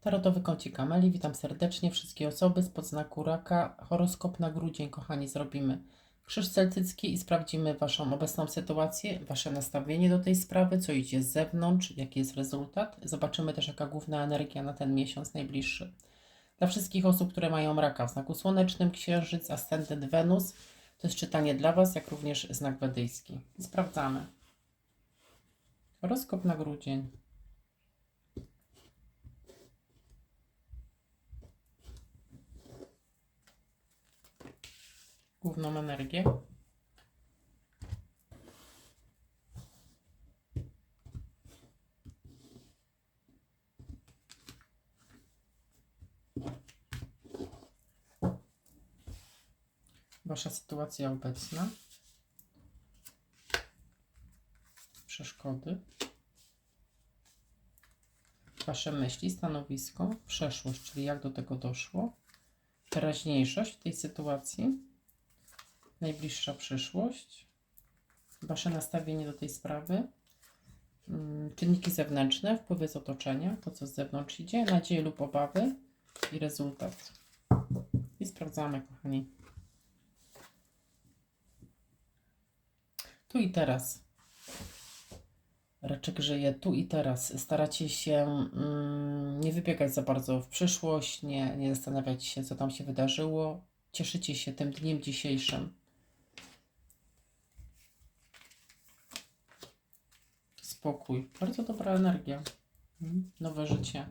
Tarotowy kącik Ameli, witam serdecznie wszystkie osoby spod znaku raka. Horoskop na grudzień, kochani, zrobimy krzyż celtycki i sprawdzimy Waszą obecną sytuację, Wasze nastawienie do tej sprawy, co idzie z zewnątrz, jaki jest rezultat. Zobaczymy też, jaka główna energia na ten miesiąc najbliższy. Dla wszystkich osób, które mają raka w znaku słonecznym, księżyc, ascendent Wenus, to jest czytanie dla Was, jak również znak wedyjski. Sprawdzamy. Horoskop na grudzień. Główną energię. Wasza sytuacja obecna. Przeszkody. Wasze myśli, stanowisko, przeszłość, czyli jak do tego doszło. Teraźniejszość tej sytuacji najbliższa przyszłość, Wasze nastawienie do tej sprawy, mm, czynniki zewnętrzne, wpływy z otoczenia, to co z zewnątrz idzie, nadzieje lub obawy i rezultat. I sprawdzamy, kochani. Tu i teraz. Raczek żyje tu i teraz. Staracie się mm, nie wybiegać za bardzo w przyszłość, nie, nie zastanawiać się, co tam się wydarzyło. Cieszycie się tym dniem dzisiejszym. Spokój. Bardzo dobra energia. Mhm. Nowe życie.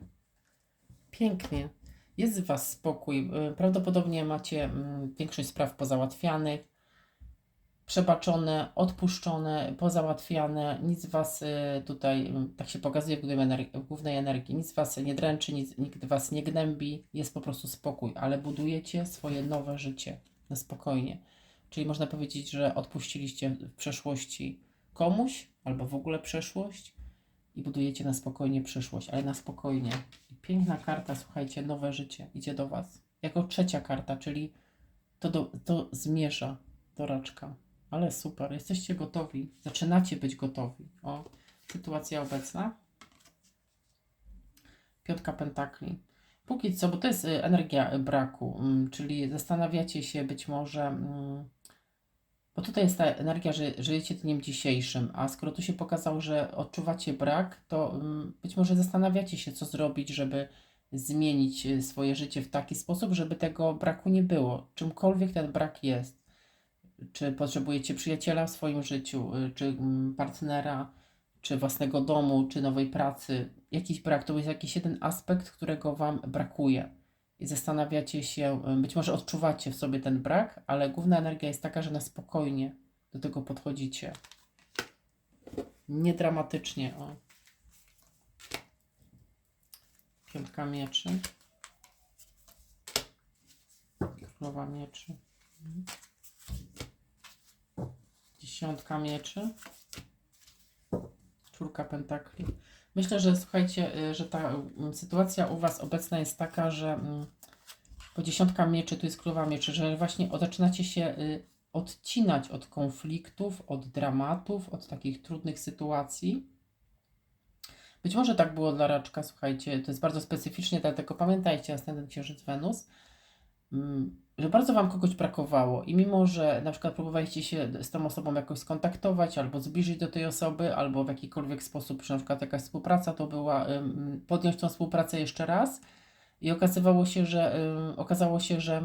Pięknie. Jest w Was spokój. Y, Prawdopodobnie macie mm, większość spraw pozałatwianych, przebaczone, odpuszczone, pozałatwiane. Nic Was y, tutaj, mm, tak się pokazuje w głównej energii, w głównej energii, nic Was nie dręczy, nic, nikt Was nie gnębi. Jest po prostu spokój, ale budujecie swoje nowe życie na spokojnie. Czyli można powiedzieć, że odpuściliście w przeszłości komuś, albo w ogóle przeszłość i budujecie na spokojnie przyszłość, ale na spokojnie. Piękna karta, słuchajcie, nowe życie idzie do Was. Jako trzecia karta, czyli to, do, to zmierza do raczka. Ale super, jesteście gotowi, zaczynacie być gotowi. O, sytuacja obecna. Piątka pentakli. Póki co, bo to jest y, energia braku, mm, czyli zastanawiacie się być może mm, bo tutaj jest ta energia, że żyjecie dniem dzisiejszym, a skoro tu się pokazało, że odczuwacie brak, to mm, być może zastanawiacie się, co zrobić, żeby zmienić y, swoje życie w taki sposób, żeby tego braku nie było. Czymkolwiek ten brak jest. Czy potrzebujecie przyjaciela w swoim życiu, y, czy mm, partnera, czy własnego domu, czy nowej pracy. Jakiś brak to jest jakiś jeden aspekt, którego Wam brakuje i zastanawiacie się, być może odczuwacie w sobie ten brak, ale główna energia jest taka, że na spokojnie do tego podchodzicie. Niedramatycznie. O. Piątka mieczy. Królowa mieczy. Dziesiątka mieczy. Czwórka pentakli. Myślę, że słuchajcie, y, że ta mm, sytuacja u Was obecna jest taka, że mm, po dziesiątka mieczy, tu jest królowa mieczy, że właśnie zaczynacie się y, odcinać od konfliktów, od dramatów, od takich trudnych sytuacji. Być może tak było dla raczka, słuchajcie, to jest bardzo specyficznie, dlatego pamiętajcie, następny księżyc Wenus. Mm, że bardzo Wam kogoś brakowało i mimo, że na przykład próbowaliście się z tą osobą jakoś skontaktować, albo zbliżyć do tej osoby, albo w jakikolwiek sposób, że na przykład jakaś współpraca to była, podjąć tą współpracę jeszcze raz i okazywało się, że okazało się, że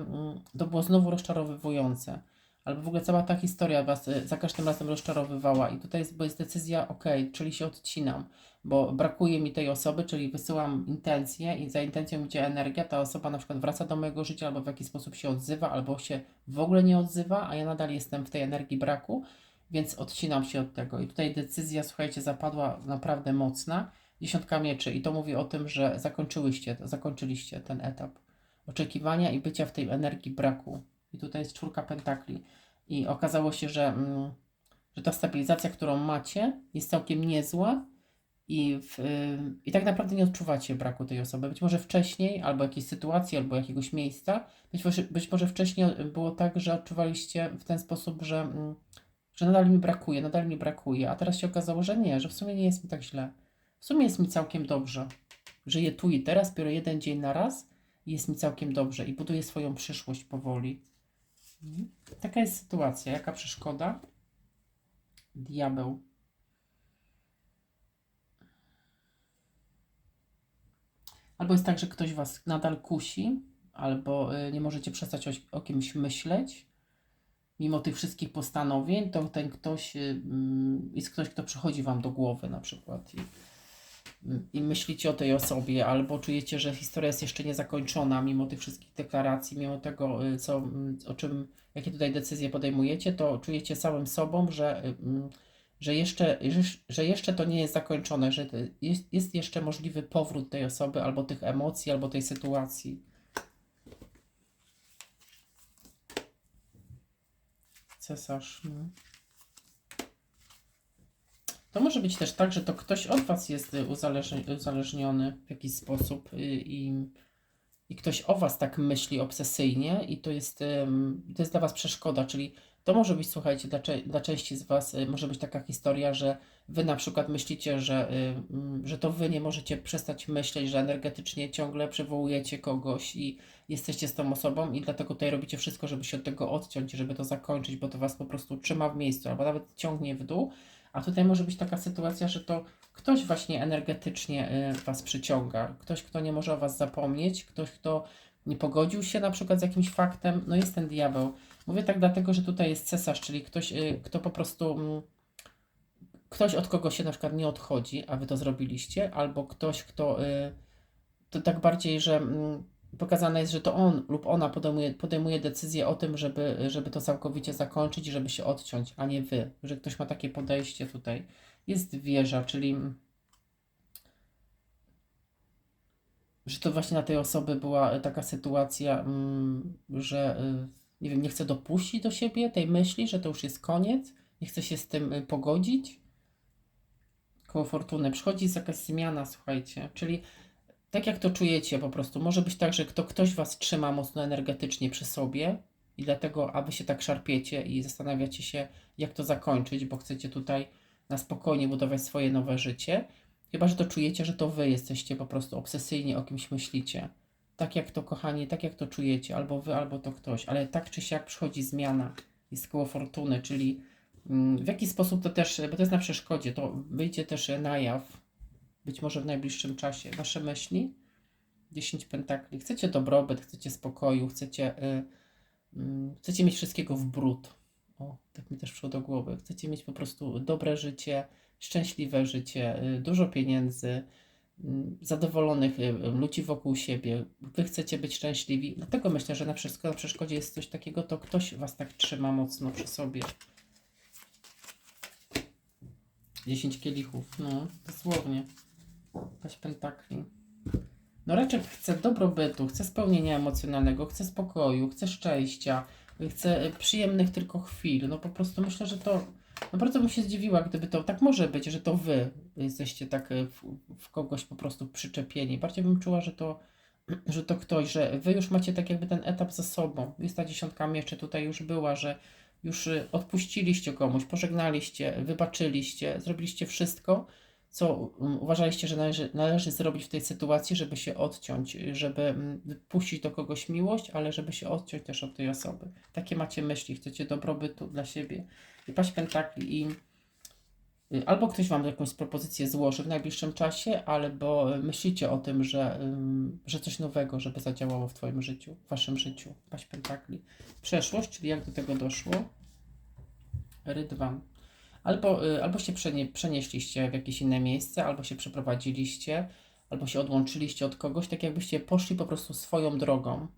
to było znowu rozczarowywujące albo w ogóle cała ta historia Was y, za każdym razem rozczarowywała i tutaj jest, bo jest decyzja, ok, czyli się odcinam, bo brakuje mi tej osoby, czyli wysyłam intencję i za intencją idzie energia, ta osoba na przykład wraca do mojego życia albo w jakiś sposób się odzywa, albo się w ogóle nie odzywa, a ja nadal jestem w tej energii braku, więc odcinam się od tego. I tutaj decyzja, słuchajcie, zapadła naprawdę mocna, dziesiątka mieczy i to mówi o tym, że zakończyłyście, zakończyliście ten etap oczekiwania i bycia w tej energii braku. I tutaj jest czwórka pentakli. I okazało się, że, mm, że ta stabilizacja, którą macie, jest całkiem niezła i, w, i tak naprawdę nie odczuwacie braku tej osoby. Być może wcześniej, albo jakiejś sytuacji, albo jakiegoś miejsca, być może, być może wcześniej było tak, że odczuwaliście w ten sposób, że, mm, że nadal mi brakuje, nadal mi brakuje, a teraz się okazało, że nie, że w sumie nie jest mi tak źle. W sumie jest mi całkiem dobrze. Żyję tu i teraz, biorę jeden dzień na raz i jest mi całkiem dobrze i buduję swoją przyszłość powoli. Taka jest sytuacja. Jaka przeszkoda? Diabeł. Albo jest tak, że ktoś was nadal kusi, albo y, nie możecie przestać o, o kimś myśleć. Mimo tych wszystkich postanowień, to ten ktoś y, mm, jest ktoś, kto przychodzi wam do głowy na przykład. I, i myślicie o tej osobie, albo czujecie, że historia jest jeszcze niezakończona, mimo tych wszystkich deklaracji, mimo tego, y, co, o czym, jakie tutaj decyzje podejmujecie, to czujecie całym sobą, że, y, że, jeszcze, że- jeszcze to nie jest zakończone, że jest, jest jeszcze możliwy powrót tej osoby, albo tych emocji, albo tej sytuacji. Cesarz. No. To może być też tak, że to ktoś od Was jest y, uzależni- uzależniony w jakiś sposób y, i, i ktoś o Was tak myśli obsesyjnie i to jest, to jest dla Was przeszkoda, czyli to może być, słuchajcie, dla, dla części z Was y, może być taka historia, że Wy na przykład myślicie, że, że to Wy nie możecie przestać myśleć, że energetycznie ciągle przywołujecie kogoś i jesteście z tą osobą i dlatego tutaj robicie wszystko, żeby się od tego odciąć, żeby to zakończyć, bo to Was po prostu trzyma w miejscu albo nawet ciągnie w dół. A tutaj może być taka sytuacja, że to ktoś właśnie energetycznie y, Was przyciąga, ktoś, kto nie może o Was zapomnieć, ktoś, kto nie pogodził się na przykład z jakimś faktem, no jest ten diabeł. Mówię tak dlatego, że tutaj jest cesarz, czyli ktoś, y, kto po prostu, mm, ktoś od kogo się na przykład nie odchodzi, a Wy to zrobiliście, albo ktoś, kto, y, to tak bardziej, że mm, pokazane jest, że to on lub ona podejmuje, podejmuje decyzję o tym, żeby, żeby to całkowicie zakończyć żeby się odciąć, a nie wy. Że ktoś ma takie podejście tutaj. Jest wieża, czyli że to właśnie na tej osoby była taka sytuacja, mm, że y, nie wiem, nie chce dopuścić do siebie tej myśli, że to już jest koniec, nie chce się z tym y, pogodzić. Koło fortuny przychodzi jakaś zmiana, słuchajcie, czyli tak jak to czujecie po prostu. Może być tak, że to ktoś was trzyma mocno energetycznie przy sobie i dlatego, aby się tak szarpiecie i zastanawiacie się, jak to zakończyć, bo chcecie tutaj na spokojnie budować swoje nowe życie. Chyba, że to czujecie, że to wy jesteście po prostu obsesyjnie o kimś myślicie. Tak jak to, kochani, tak jak to czujecie, albo wy, albo to ktoś, ale tak czy siak przychodzi zmiana, jest koło fortuny, czyli mm, w jaki sposób to też, bo to jest na przeszkodzie, to wyjdzie też na jaw, być może w najbliższym czasie. Wasze myśli? 10 pentakli. Chcecie dobrobyt, chcecie spokoju, chcecie, y, y, chcecie mieć wszystkiego w brud. O, tak mi też przyszło do głowy. Chcecie mieć po prostu dobre życie, szczęśliwe życie, y, dużo pieniędzy, y, zadowolonych y, ludzi wokół siebie. Wy chcecie być szczęśliwi. Dlatego myślę, że na, przeszko- na przeszkodzie jest coś takiego, to ktoś was tak trzyma mocno przy sobie. 10 kielichów, no, dosłownie. Paść pentakli. No raczej chcę dobrobytu, chcę spełnienia emocjonalnego, chcę spokoju, chcę szczęścia, chcę y, przyjemnych tylko chwil. No po prostu myślę, że to. No bardzo bym się zdziwiła, gdyby to tak może być, że to wy jesteście tak y, w, w kogoś po prostu przyczepieni. Bardziej bym czuła, że to, że to ktoś, że wy już macie tak jakby ten etap za sobą. Jest ta dziesiątka mieczy tutaj już była, że już y, odpuściliście komuś, pożegnaliście, wybaczyliście, zrobiliście wszystko, co uważaliście, że należy, należy zrobić w tej sytuacji, żeby się odciąć, żeby mm, puścić do kogoś miłość, ale żeby się odciąć też od tej osoby. Takie macie myśli, chcecie dobrobytu dla siebie. I paść pentakli i y, albo ktoś wam jakąś propozycję złoży w najbliższym czasie, albo myślicie o tym, że, ym, że coś nowego, żeby zadziałało w twoim życiu, w waszym życiu. Paść pentakli. Przeszłość, czyli jak do tego doszło. Rydwan. Albo, y, albo się przenie, przenieśliście w jakieś inne miejsce, albo się przeprowadziliście, albo się odłączyliście od kogoś, tak jakbyście poszli po prostu swoją drogą.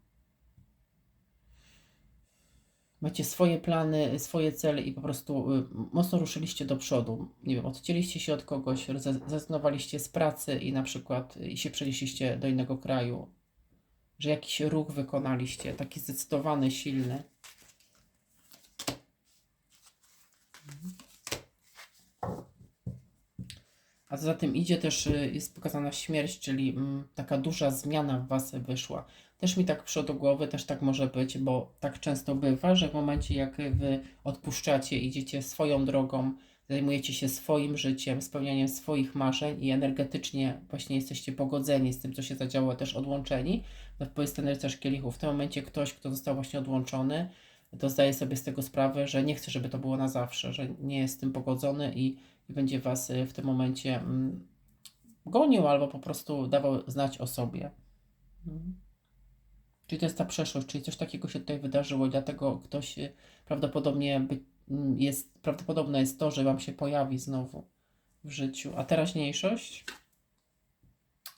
Macie swoje plany, swoje cele i po prostu y, mocno ruszyliście do przodu. Nie wiem, odcięliście się od kogoś, zrezygnowaliście z pracy i na przykład y, i się przenieśliście do innego kraju. Że jakiś ruch wykonaliście, taki zdecydowany, silny. A co za tym idzie też y, jest pokazana śmierć, czyli mm, taka duża zmiana w Was wyszła. Też mi tak przyszło głowy, też tak może być, bo tak często bywa, że w momencie jak Wy odpuszczacie, idziecie swoją drogą, zajmujecie się swoim życiem, spełnianiem swoich marzeń i energetycznie właśnie jesteście pogodzeni z tym, co się zadziało, też odłączeni, no to jest ten rycerz kielichów. W tym momencie ktoś, kto został właśnie odłączony, to zdaje sobie z tego sprawę, że nie chce, żeby to było na zawsze, że nie jest z tym pogodzony i, i będzie was y, w tym momencie mm, gonił albo po prostu dawał znać o sobie. Mhm. Czyli to jest ta przeszłość, czyli coś takiego się tutaj wydarzyło i dlatego ktoś y, prawdopodobnie by, mm, jest, prawdopodobne jest to, że Wam się pojawi znowu w życiu. A teraźniejszość,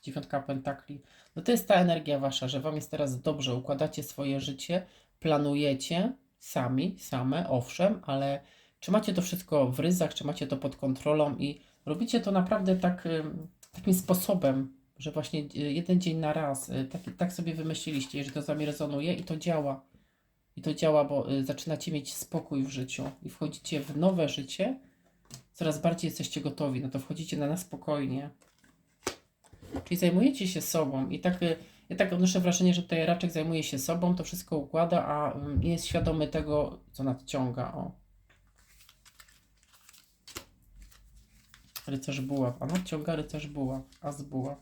dziewiątka pentakli, no to jest ta energia Wasza, że Wam jest teraz dobrze, układacie swoje życie, planujecie sami, same, owszem, ale trzymacie to wszystko w ryzach, trzymacie to pod kontrolą i robicie to naprawdę tak, takim sposobem, że właśnie y, jeden dzień na raz, y, tak, tak sobie wymyśliliście, że to z Wami rezonuje i to działa. I to działa, bo y, zaczynacie mieć spokój w życiu i wchodzicie w nowe życie, coraz bardziej jesteście gotowi, no to wchodzicie na nas spokojnie. Czyli zajmujecie się sobą i tak, ja tak odnoszę wrażenie, że tutaj raczek zajmuje się sobą, to wszystko układa, a mm, nie jest świadomy tego, co nadciąga. O. Rycerz buław, a nadciąga rycerz buław, a z buław.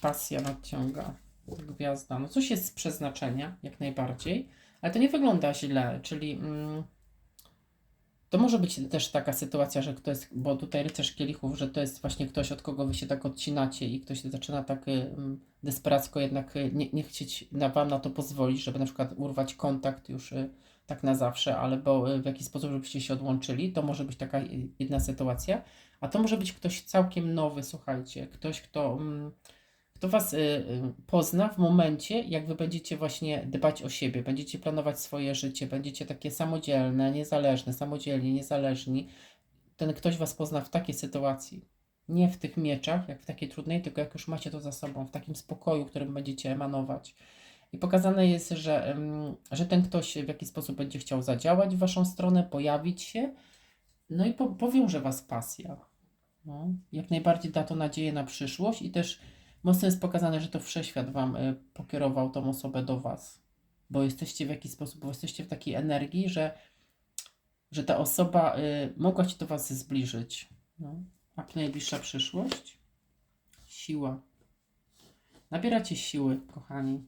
Pasja nadciąga, gwiazda. No coś jest z przeznaczenia, jak najbardziej, ale to nie wygląda źle, czyli... Mm, to może być też taka sytuacja, że ktoś, bo tutaj rycerz kielichów, że to jest właśnie ktoś, od kogo wy się tak odcinacie i ktoś zaczyna tak y, desperacko jednak y, nie, nie chcieć na wam na to pozwolić, żeby na przykład urwać kontakt już y, tak na zawsze, ale bo y, w jakiś sposób, żebyście się odłączyli, to może być taka jedna sytuacja, a to może być ktoś całkiem nowy, słuchajcie, ktoś, kto... Mm, kto Was y, y, pozna w momencie, jak Wy będziecie właśnie dbać o siebie, będziecie planować swoje życie, będziecie takie samodzielne, niezależne, samodzielni, niezależni. Ten ktoś Was pozna w takiej sytuacji. Nie w tych mieczach, jak w takiej trudnej, tylko jak już macie to za sobą, w takim spokoju, którym będziecie emanować. I pokazane jest, że, że ten ktoś w jakiś sposób będzie chciał zadziałać w Waszą stronę, pojawić się, no i po, powiąże Was pasja. No, jak najbardziej da to nadzieję na przyszłość i też Mocno jest pokazane, że to wszechświat Wam y, pokierował tą osobę do Was, bo jesteście w jakiś sposób, bo jesteście w takiej energii, że, że ta osoba y, mogła się do Was zbliżyć. No. A najbliższa przyszłość? Siła. Nabieracie siły, kochani.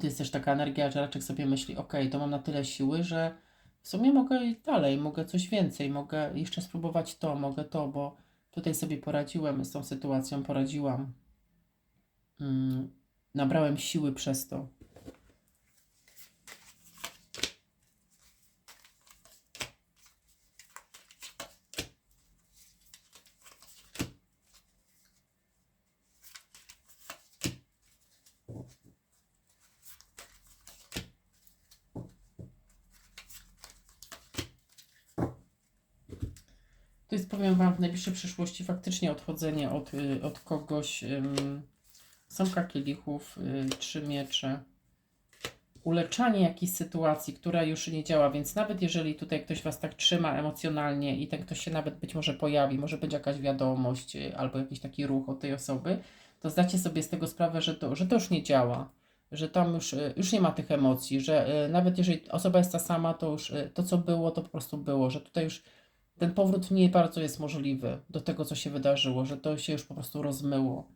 To jest też taka energia, że raczej sobie myśli, ok, to mam na tyle siły, że w sumie mogę dalej, mogę coś więcej, mogę jeszcze spróbować to, mogę to, bo Tutaj sobie poradziłem z tą sytuacją, poradziłam. Mm, nabrałem siły przez to. To jest, powiem Wam, najbliższej przyszłości faktycznie odchodzenie od, y, od kogoś. Samka kielichów, y, trzy miecze. Uleczanie jakiejś sytuacji, która już nie działa, więc nawet jeżeli tutaj ktoś Was tak trzyma emocjonalnie i ten ktoś się nawet być może pojawi, może być jakaś wiadomość y, albo jakiś taki ruch od tej osoby, to zdacie sobie z tego sprawę, że to, że to już nie działa, że tam już, już nie ma tych emocji, że nawet jeżeli osoba jest ta sama, to już to, co było, to po prostu było, że tutaj już ten powrót nie bardzo jest możliwy do tego, co się wydarzyło, że to się już po prostu rozmyło.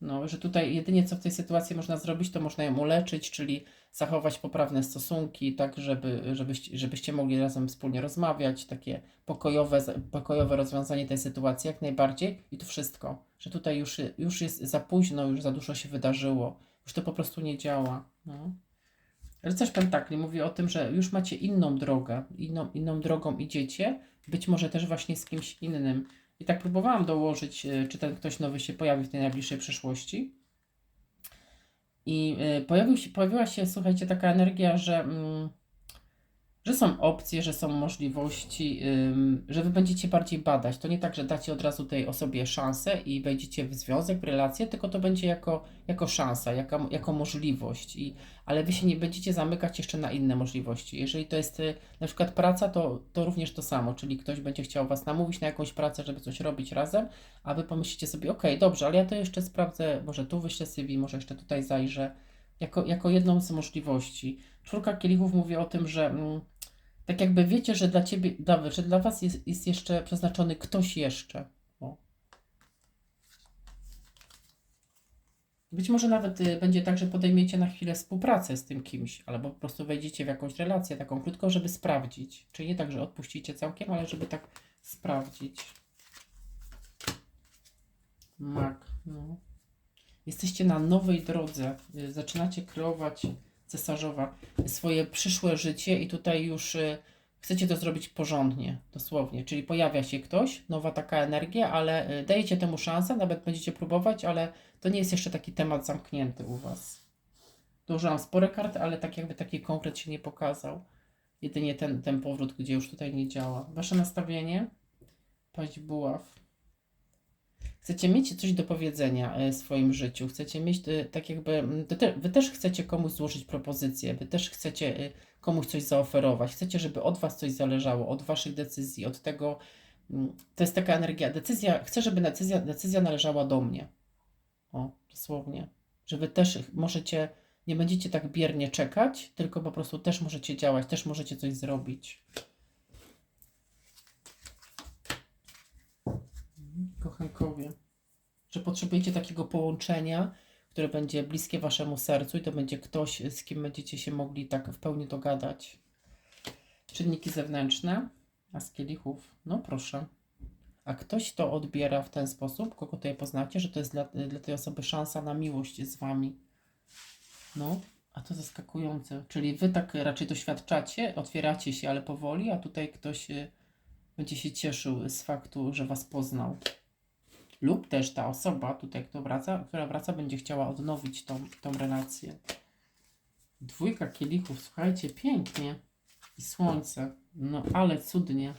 No, że tutaj jedynie co w tej sytuacji można zrobić, to można ją uleczyć, czyli zachować poprawne stosunki, tak żeby, żebyście, żebyście mogli razem wspólnie rozmawiać, takie pokojowe, pokojowe rozwiązanie tej sytuacji jak najbardziej i to wszystko, że tutaj już, już jest za późno, już za dużo się wydarzyło, już to po prostu nie działa. No. Rycerz Pentakli mówi o tym, że już macie inną drogę, inną, inną drogą idziecie, być może też właśnie z kimś innym. I tak próbowałam dołożyć, e, czy ten ktoś nowy się pojawi w tej najbliższej przyszłości. I e, pojawił się, pojawiła się, słuchajcie, taka energia, że. Mm, że są opcje, że są możliwości, że wy będziecie bardziej badać. To nie tak, że dacie od razu tej osobie szansę i wejdziecie w związek, w relację, tylko to będzie jako, jako szansa, jako, jako możliwość. I, ale wy się nie będziecie zamykać jeszcze na inne możliwości. Jeżeli to jest y, na przykład praca, to, to również to samo, czyli ktoś będzie chciał was namówić na jakąś pracę, żeby coś robić razem, a wy pomyślicie sobie, ok, dobrze, ale ja to jeszcze sprawdzę, może tu wyślę CV, może jeszcze tutaj zajrzę, jako, jako jedną z możliwości. Czwórka kielichów mówi o tym, że. Mm, Tak jakby wiecie, że dla ciebie, dla, że dla was jest, jest jeszcze przeznaczony ktoś jeszcze. O. Być może nawet y, będzie tak, że podejmiecie na chwilę współpracę z tym kimś, albo po prostu wejdziecie w jakąś relację taką krótką, żeby sprawdzić. Czyli nie tak, że odpuścicie całkiem, ale żeby tak sprawdzić. Mak, no. Jesteście na nowej drodze. Y, Zaczynacie kreować cesarzowa swoje przyszłe życie i tutaj już y, chcecie to zrobić porządnie, dosłownie. Czyli pojawia się ktoś, nowa taka energia, ale y, dajecie temu szansę, nawet będziecie próbować, ale to nie jest jeszcze taki temat zamknięty u Was. Dołożyłam spore karty, ale tak jakby taki konkret się nie pokazał. Jedynie ten, ten powrót, gdzie już tutaj nie działa. Wasze nastawienie? Paść buław. Chcecie mieć coś do powiedzenia e, w swoim życiu, chcecie mieć e, tak jakby, wy, te, wy też chcecie komuś złożyć propozycję, wy też chcecie e, komuś coś zaoferować, chcecie, żeby od was coś zależało, od waszych decyzji, od tego, to jest taka energia, decyzja, chcę, żeby decyzja, decyzja należała do mnie. O, dosłownie. Że wy też możecie, nie będziecie tak biernie czekać, tylko po prostu też możecie działać, też możecie coś zrobić. Kochankowie, że potrzebujecie takiego połączenia, które będzie bliskie waszemu sercu i to będzie ktoś, z kim będziecie się mogli tak w pełni dogadać. Czynniki zewnętrzne, a z kielichów, no proszę. A ktoś to odbiera w ten sposób, kogo tutaj poznacie, że to jest dla, dla tej osoby szansa na miłość z wami. No, a to zaskakujące. Czyli wy tak raczej doświadczacie, otwieracie się, ale powoli, a tutaj ktoś y, będzie się cieszył z faktu, że Was poznał. Lub też ta osoba, tutaj kto wraca, która wraca, będzie chciała odnowić tą, tą relację. Dwójka kielichów, słuchajcie, pięknie. I słońce. No ale cudnie.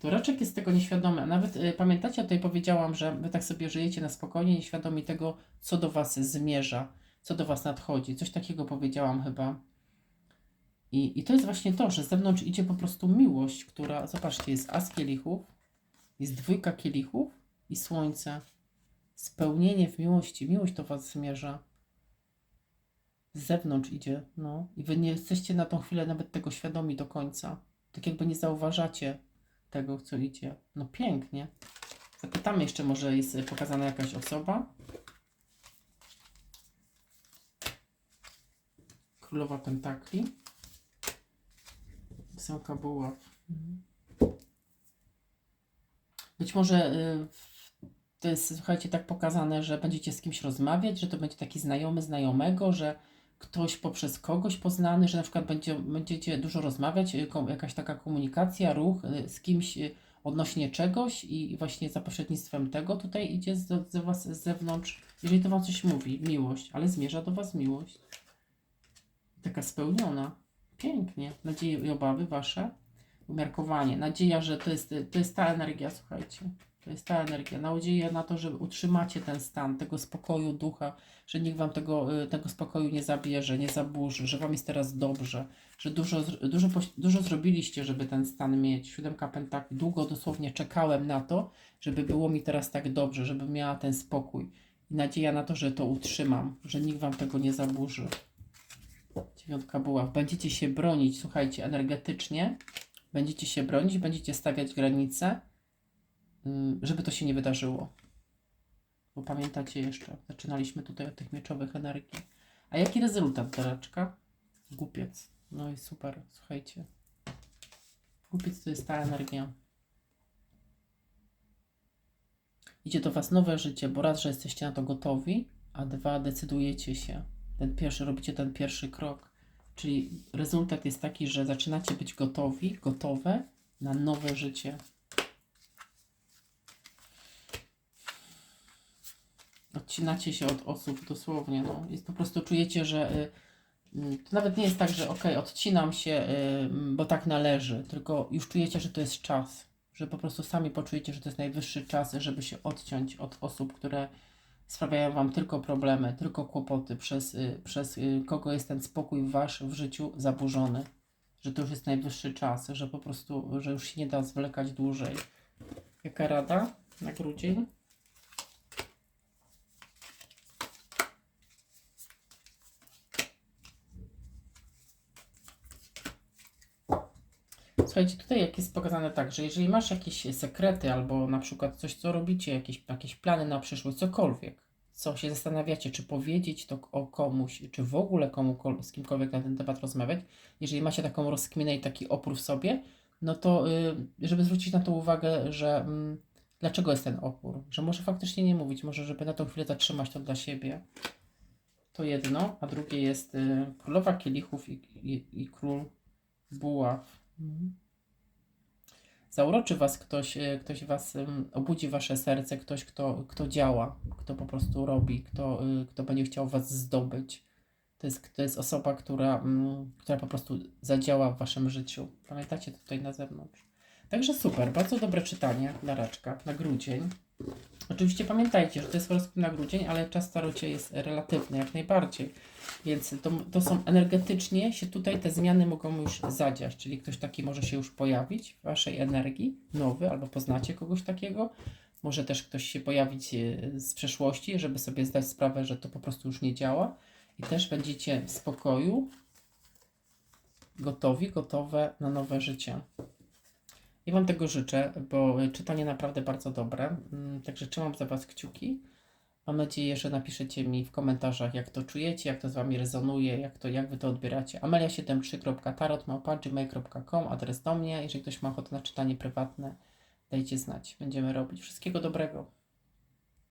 To raczek jest tego nieświadomy. Nawet y, pamiętacie, tutaj powiedziałam, że wy tak sobie żyjecie na spokojnie, nieświadomi tego, co do was zmierza, co do was nadchodzi. Coś takiego powiedziałam chyba. I, I to jest właśnie to, że z zewnątrz idzie po prostu miłość, która, zobaczcie, jest as kielichów, jest dwójka kielichów i słońce. Spełnienie w miłości. Miłość do Was zmierza. Z zewnątrz idzie, no. I Wy nie jesteście na tą chwilę nawet tego świadomi do końca. Tak jakby nie zauważacie tego, co idzie. No pięknie. Zapytamy jeszcze, może jest pokazana jakaś osoba. Królowa Pentakli. Ósemka buław. Być może y, to jest, słuchajcie, tak pokazane, że będziecie z kimś rozmawiać, że to będzie taki znajomy znajomego, że ktoś poprzez kogoś poznany, że na przykład będzie, będziecie dużo rozmawiać, y, jakaś taka komunikacja, ruch y, z kimś y, odnośnie czegoś i właśnie za pośrednictwem tego tutaj idzie z, z was z zewnątrz, jeżeli to wam coś mówi, miłość, ale zmierza do was miłość. Taka spełniona. Pięknie. Nadzieje i obawy wasze. Umiarkowanie. Nadzieja, że to jest, to jest ta energia, słuchajcie. To jest ta energia. Nadzieja na to, że utrzymacie ten stan tego spokoju ducha, że nikt wam tego, y, tego spokoju nie zabierze, nie zaburzy, że wam jest teraz dobrze, że dużo, dużo, dużo zrobiliście, żeby ten stan mieć. Siódemka pentakli. Długo dosłownie czekałem na to, żeby było mi teraz tak dobrze, żeby miała ten spokój. I nadzieja na to, że to utrzymam, że nikt wam tego nie zaburzy. Dziewiątka buław. Będziecie się bronić, słuchajcie, energetycznie. Będziecie się bronić, będziecie stawiać granice, żeby to się nie wydarzyło. Bo pamiętacie jeszcze, zaczynaliśmy tutaj od tych mieczowych energii. A jaki rezultat, Dareczka? Głupiec. No i super, słuchajcie. Głupiec to jest ta energia. Idzie do Was nowe życie, bo raz, że jesteście na to gotowi, a dwa, decydujecie się. Ten pierwszy, robicie ten pierwszy krok. Czyli rezultat jest taki, że zaczynacie być gotowi, gotowe na nowe życie. Odcinacie się od osób dosłownie. No. Jest po prostu czujecie, że y, y, to nawet nie jest tak, że ok, odcinam się, y, bo tak należy, tylko już czujecie, że to jest czas. Że po prostu sami poczujecie, że to jest najwyższy czas, żeby się odciąć od osób, które sprawiają Wam tylko problemy, tylko kłopoty, przez, y, przez y, kogo jest ten spokój Wasz w życiu zaburzony. Że to już jest najwyższy czas, że po prostu, że już się nie da zwlekać dłużej. Jaka rada na grudzień? Słuchajcie, tutaj jak jest pokazane tak, że jeżeli masz jakieś sekrety albo na przykład coś, co robicie, jakieś, jakieś plany na przyszłość, cokolwiek, co się zastanawiacie, czy powiedzieć to o komuś, czy w ogóle komu, z kimkolwiek na ten temat rozmawiać, jeżeli macie taką rozkminę i taki opór w sobie, no to y, żeby zwrócić na to uwagę, że mm, dlaczego jest ten opór, że może faktycznie nie mówić, może żeby na tą chwilę zatrzymać to dla siebie. To jedno, a drugie jest y, królowa kielichów i, i, i król buław. Mhm. Zauroczy was ktoś, y, ktoś was obudzi wasze serce, ktoś, kto, kto działa, kto po prostu robi, kto, y, kto będzie chciał was zdobyć. To jest, to jest osoba, która, mm, która po prostu zadziała w waszym życiu. Pamiętacie to tutaj na zewnątrz. Także super, bardzo dobre czytanie dla raczka na grudzień. Oczywiście pamiętajcie, że to jest horoskop na grudzień, ale czas starocie jest relatywny jak najbardziej. Więc to, to są energetycznie się tutaj te zmiany mogą już zadziać, czyli ktoś taki może się już pojawić w waszej energii, nowy, albo poznacie kogoś takiego. Może też ktoś się pojawić e, z przeszłości, żeby sobie zdać sprawę, że to po prostu już nie działa. I też będziecie w spokoju, gotowi, gotowe na nowe życie. I Wam tego życzę, bo czytanie naprawdę bardzo dobre. Mm, Także trzymam za Was kciuki. Mam nadzieję, że napiszecie mi w komentarzach, jak to czujecie, jak to z Wami rezonuje, jak, to, jak Wy to odbieracie. amelia73.tarot.gmail.com Adres do mnie. Jeżeli ktoś ma ochotę na czytanie prywatne, dajcie znać. Będziemy robić. Wszystkiego dobrego.